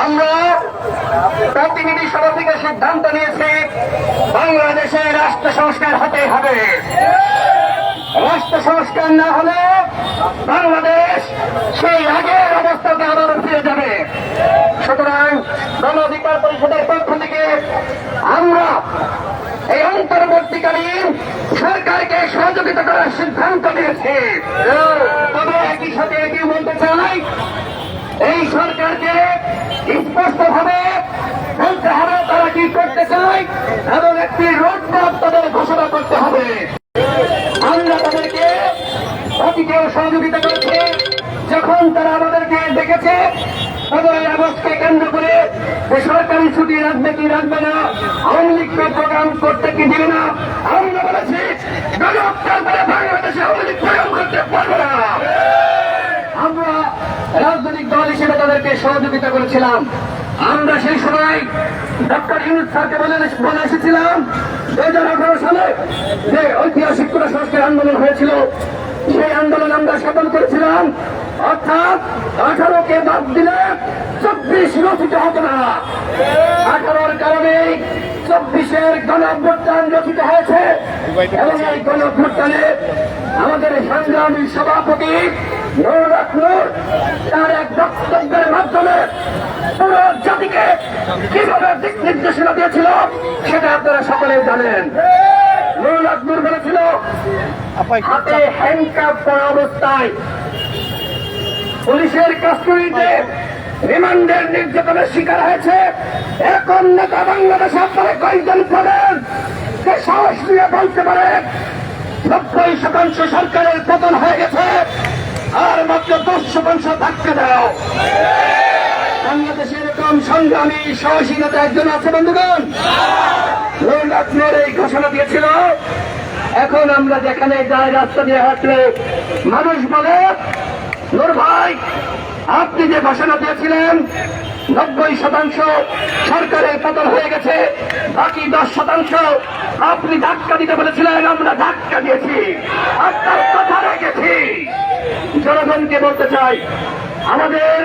আমরা প্রতিনিধি সভা থেকে সিদ্ধান্ত নিয়েছি বাংলাদেশে রাষ্ট্র সংস্কার হতে হবে। রাষ্ট্র সংস্কার না হলে বাংলাদেশ সেই আগের অবস্থাতে আবার ফিরে যাবে। সুতরাং গণ অধিকার পরিষদের পক্ষ থেকে আমরা এই অন্তর্বর্তীকালীন সরকারকে সহযোগিতা করার সিদ্ধান্ত নিয়েছি। তবে একই সাথে এটি বলতে চাই, এই সরকারকে স্পষ্ট ভাবে বলতে হবে তারা কি করতে চায় এবং একটি রোডম্যাপ তাদের ঘোষণা করতে হবে। আমরা তাদেরকে অতীতেও সহযোগিতা করছি। যখন তারা আমাদেরকে দেখেছে পনেরোই আগস্টকে কেন্দ্র করে যে সরকারি ছুটি রাখবে কি রাখবে না, আওয়ামী লীগকে প্রোগ্রাম করতে কি দিবে না, আমরা বলেছি বাংলাদেশে আওয়ামী লীগ করতে পারবে না। আমরা রাজনৈতিক দল হিসেবে তাদেরকে সহযোগিতা করেছিলাম। আমরা সেই সময় ডক্টর ইউনুস স্যারকে বলে এসেছিলাম দুই হাজার আঠারো সালে যে ঐতিহাসিক কোন সংস্কার আন্দোলন হয়েছিল, সেই আন্দোলন আমরা সফল করেছিলাম। অর্থাৎ আঠারো কে বাদ দিলে চব্বিশ রচিত হতো না। আঠারোর কারণে চব্বিশের গণ অভ্যুত্থান রচিত হয়েছে। এবং এই গণ অভ্যুত্থানে আমাদের সংগ্রামী সভাপতি নূর তার এক বক্তব্যের মাধ্যমে পুরো জাতিকে কীভাবে দিক নির্দেশনা দিয়েছিল সেটা আপনারা সকলে জানেন। নূর বলেছিল হাতে হ্যান্ডকাপ করা অবস্থায় পুলিশের কাস্টডিতে রিমান্ডের নির্যাতনের শিকার হয়েছে এখন নেতা বাংলাদেশ আপনারা কয়েকজন পাবেন যে সাহস নিয়ে বলতে পারে নব্বই শতাংশ সরকারের পতন আর মাত্র দশ শতাংশ ধাক্কা দাও। বাংলাদেশে এরকম সংগ্রামী সাহসী নেতা একজন আছে, বন্ধুগণ। আপনার এই ঘোষণা দিয়েছিল। এখন আমরা যেখানে যাই রাস্তা দিয়ে হাঁটলে মানুষ বলে, নূর ভাই, আপনি যে ঘোষণা দিয়েছিলেন, নব্বই শতাংশ সরকারের পতন হয়ে গেছে, বাকি দশ শতাংশ আপনি ধাক্কা দিতে বলেছিলেন, আমরা ধাক্কা দিয়েছি। আপনার কথা রেখেছি। জনগণকে বলতে চাই, আমাদের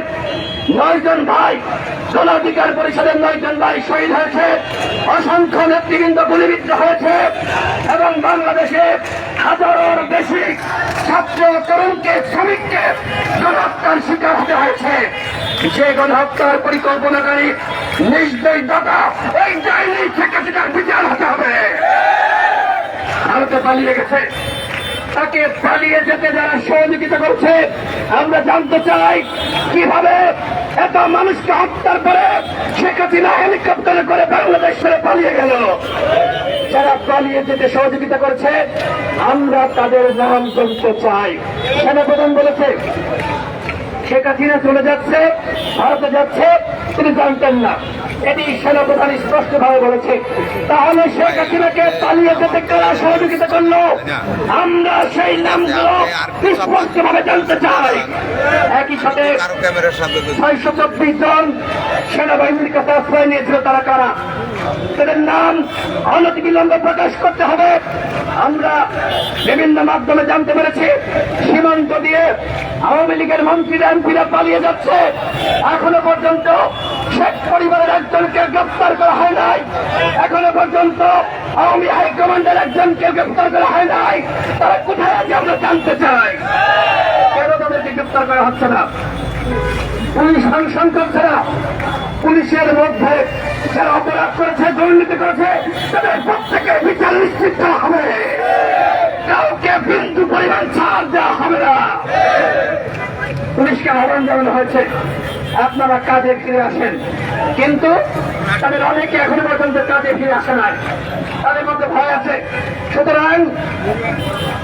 নয়জন ভাই গণ অধিকার পরিষদের নয়জন ভাই শহীদ হয়েছে, অসংখ্য নেতৃবৃন্দ গুলিবিদ্ধ হয়েছে, এবং বাংলাদেশে হাজারোর বেশি ছাত্র তরুণকে, শ্রমিককে গণহত্যার শিকার হতে হয়েছে। যে গণহত্যার পরিকল্পনাকারী নির্দয় দাতা, এই ডাইনি থেকে বিচার হতে হবে। ভারতে পালিয়ে গেছে। তাকে পালিয়ে যেতে যারা সহযোগিতা করছে, আমরা জানতে চাই কীভাবে এত মানুষকে হত্যার পরে শেখ হাসিনা হেলিকপ্টারে করে বাংলাদেশ ছেড়ে পালিয়ে গেল। যারা পালিয়ে যেতে সহযোগিতা করছে, আমরা তাদের নাম জানতে চাই। সেনাপ্রধান বলেছে, শেখ হাসিনা চলে যাচ্ছে, ভারতে যাচ্ছে তিনি জানতেন না। এটি সেনাপ্রধান স্পষ্ট ভাবে বলেছে। তাহলে শেখ হাসিনাকে পালিয়ে যেতে কারা সহযোগিতা করল? আমরা সেই নামগুলো স্পষ্ট ভাবে জানতে চাই। একই সাথে ছয়শো চব্বিশ জন সেনাবাহিনীর কাছে আশ্রয় নিয়েছিল তারা কারা? তাদের নাম অনতিবিলম্বে প্রকাশ করতে হবে। আমরা বিভিন্ন মাধ্যমে জানতে পেরেছি, সীমান্ত দিয়ে আওয়ামী লীগের মন্ত্রীরা, এমপিরা পালিয়ে যাচ্ছে। এখনও পর্যন্ত শেখ পরিবারের একজনকে গ্রেপ্তার করা হয় নাই। এখনও পর্যন্ত আওয়ামী হাইকমান্ডের একজনকে গ্রেপ্তার করা হয় নাই। তারা কোথায় আছে আমরা জানতে চাই। কেন তাদেরকে গ্রেপ্তার করা হচ্ছে না? পুলিশ ফাংশন করছে না পুলিশের মধ্যে যারা অপরাধ করেছে, দুর্নীতি করেছে, তাদের প্রত্যেকে বিচার নিশ্চিত করা হবে। কাউকে বিন্দু পরিমাণ ছাড় দেওয়া হবে না। পুলিশকে আহ্বান জানানো হয়েছে। আপনারা কাজে ফিরে আসেন। কিন্তু তাদের অনেকে এখন পর্যন্ত কাজে ফিরে আসে নাই। তাদের মধ্যে ভয় আছে। সুতরাং